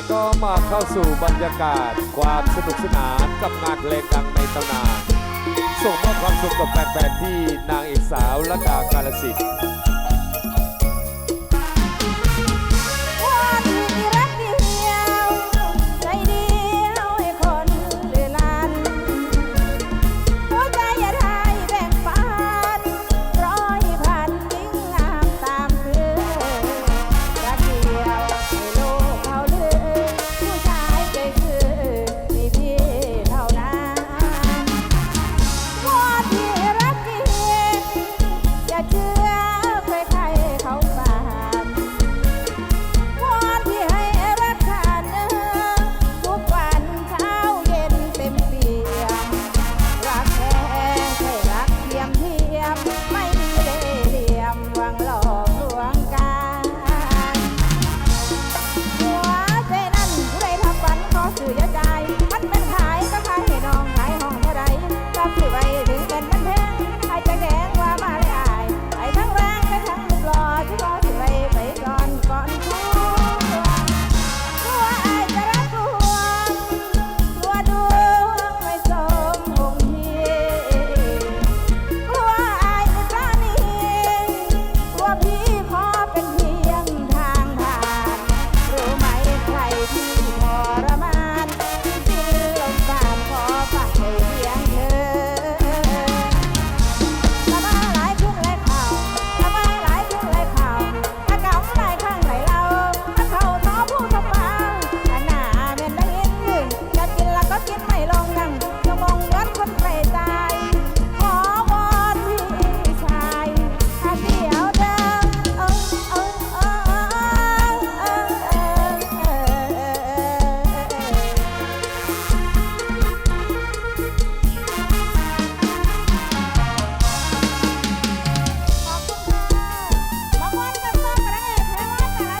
แล้วก็มาเข้าสู่บรรยากาศความสนุกสนานกับงานเพลงดังในตำนาน ส่งมอบความสุขกับแฟนๆที่นางเอกสาวละดากาลสิทธิ์